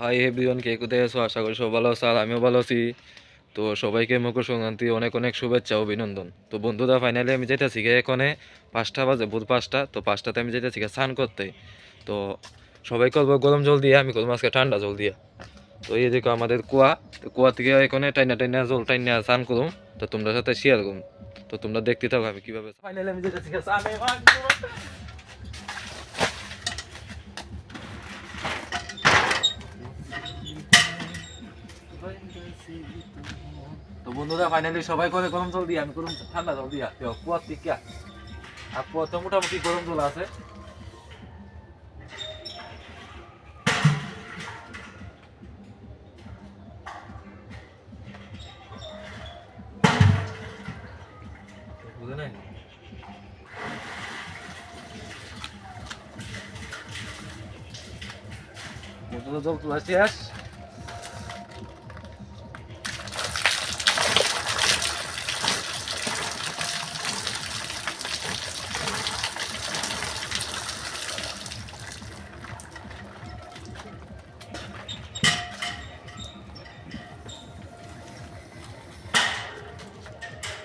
Hi everyone কে কোথায় আছো? আশা করি সব ভালো আছো, আর আমিও ভালো আছি। তো সবাইকে মকর সংক্রান্তি অনেক অনেক শুভেচ্ছা, অভিনন্দন। তো বন্ধুরা ফাইনালি আমি যেতেছি গিয়ে এখানে পাঁচটা বাজে, ভোর পাঁচটা। তো পাঁচটাতে আমি যেতেছি গিয়ে স্নান করতে। তো সবাই করব গরম জল দিয়ে, আমি করব আজকে ঠান্ডা জল দিয়ে। তো এই দেখো আমাদের কুয়া। তো কুয়া থেকে এখানে টাইনা টাইনা জল টাইনা স্নান করুম। তো তোমরা সাথে শেয়ার করুম। তো তোমরা দেখতে থাকো আমি কীভাবে ফাইনালি আমি যেতেছি গিয়ে তো বন্ধুরা ফাইনালি সবাই করে গরম জল দিয়ে, আমি গরম ঠান্ডা জল দিয়া তো কুয়ার থেকে আর কুয়া তো মোটামুটি গরম জল আছে। বুঝে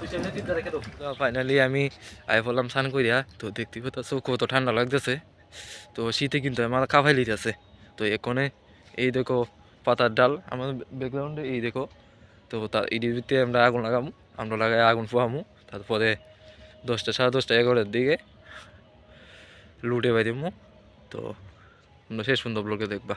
podido. ফাইনালি আমি আই বললাম স্নান করিয়া তো দেখতে পাচ্ছ কত ঠান্ডা লাগতেছে। তো শীতে কিন্তু আমার কাভাই লিতেছে তো এখানে এই দেখো পাতার ডাল আমাদের ব্যাকগ্রাউন্ডে এই দেখো। তো তার ইডির ভিতরে আমরা আগুন লাগামু, আমরা লাগাই আগুন পোহামু। তারপরে দশটা, সাড়ে দশটা, এগারোটার দিকে লুটে বাইরিমু তো তোমরা শেষ সুন্দর ব্লগে দেখবা।